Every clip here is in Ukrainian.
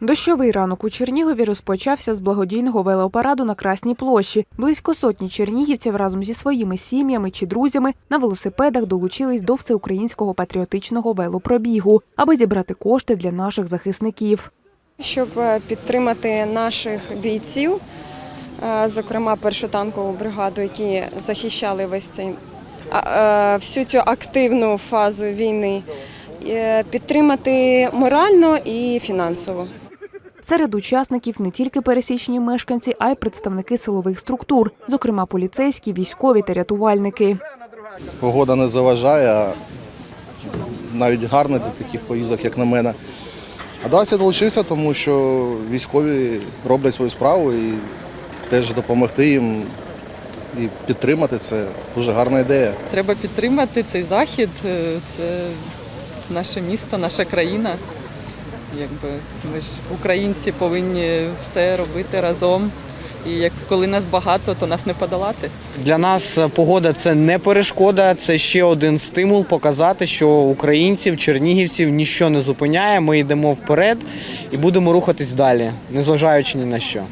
Дощовий ранок у Чернігові розпочався з благодійного велопараду на Красній площі. Близько сотні чернігівців разом зі своїми сім'ями чи друзями на велосипедах долучились до всеукраїнського патріотичного велопробігу, аби зібрати кошти для наших захисників. Щоб е, підтримати наших бійців, е, зокрема першу танкову бригаду, які захищали весь цей е, всю цю активну фазу війни, підтримати морально і фінансово. Серед учасників не тільки пересічні мешканці, а й представники силових структур, зокрема поліцейські, військові та рятувальники. Погода не заважає, навіть гарно для таких поїздок, як на мене. А далі я долучився, тому що військові роблять свою справу і теж допомогти їм і підтримати це дуже гарна ідея. Треба підтримати цей захід. е, Це наше місто, наша країна. Якби ми ж українці повинні все робити разом. І як коли нас багато, то нас не подолати. Для нас е, погода це не перешкода, це ще один стимул показати, що українців, чернігівців нічого не зупиняє. Ми йдемо вперед і будемо рухатись далі, незважаючи ні на що.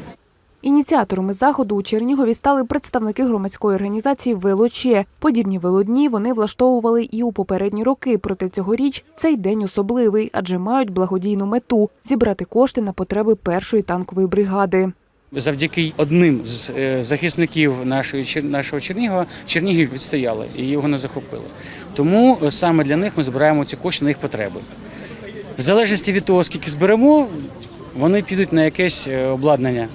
Ініціаторами заходу у Чернігові стали представники громадської організації Велоче. Подібні велодні вони влаштовували і у попередні роки. Проте цьогоріч цей день особливий, адже мають благодійну мету зібрати кошти на потреби першої танкової бригади. Завдяки одним з е, захисників нашої нашого Чернігова Чернігів відстояли і його не захопили. Тому е, саме для них ми збираємо ці кошти на їх потреби. В залежності від того, скільки зберемо, вони підуть на якесь е, обладнання,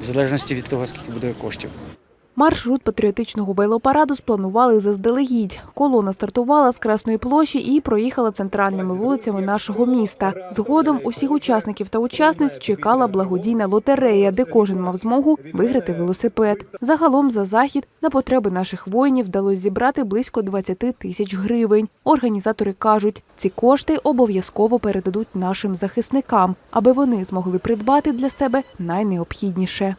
в залежності від того, скільки буде коштів. Маршрут патріотичного велопараду спланували заздалегідь. Колона стартувала з Красної площі і проїхала центральними вулицями нашого міста. Згодом усіх учасників та учасниць чекала благодійна лотерея, де кожен мав змогу виграти велосипед. Загалом за захід на потреби наших воїнів вдалося зібрати близько 20 тисяч гривень. Організатори кажуть, ці кошти обов'язково передадуть нашим захисникам, аби вони змогли придбати для себе найнеобхідніше.